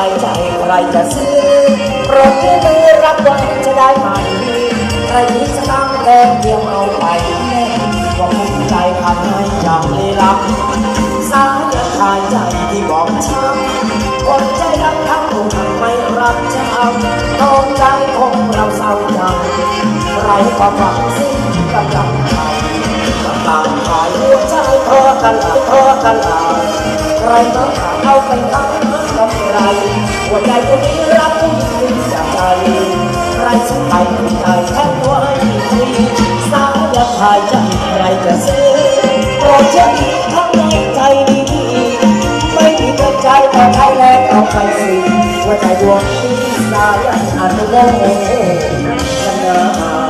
ายใจใครจะซื้อรถที่มือรับไว้จะได้ไหมใครมีสตางค์แดงเดียวเอาไปแน่ว่าภูมิใจทำให้อย่างเลลับสายขายใจที่บอกช้ำคนใจดำทั้งหมดไม่รับจะเอาต้องใจของเราเศร้าใจังไรความหวังสิ้นกำลังใจกำลังขายหัวใจทอตลาดทอตลาใครต้องกาเอาไปทำก รหัวใจคนนี้รักผู้หญิงจากใจใครซื้อไปใจแค่ตัวให้ฟรีสาวยากขายใจใครจะซื้อโปรดเชื่อทั้งในใจดีไม่มีเงินใจต่อใครแลกเอาไปสิหัวใจดวงนี้สายอนุโมทนา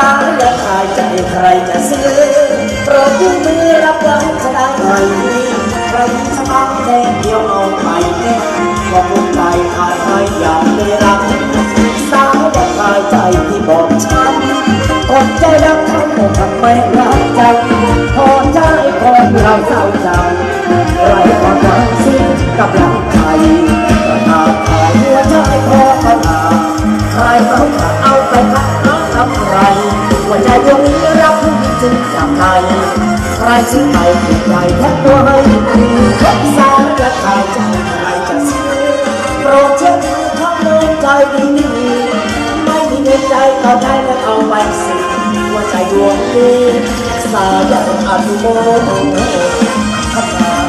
สายและขายใจใครจะซื้อโปรดยื่นมือรับไว้จะได้ไหมใครสมัครแค่เดียวเอาไปแน่ว่าภูมิใจขายให้อยางไม่รักสายและขายใจที่บอกช้ำคนใจรักทั้งหมดทำไมรักจังพอใจคนเราเศร้าจังไรความหวังสิ้นกำลังใจกระ ใครซื้อไปถูกใจแทบตัวให้ดีสารจะขายใจใครจะซื้อโปรดเชื่อถือทำลงใจดีไม่มีเงินใจต่อใจแล้วเอาไว้สิหัวใจดวงนี้สายันอนุโมทนา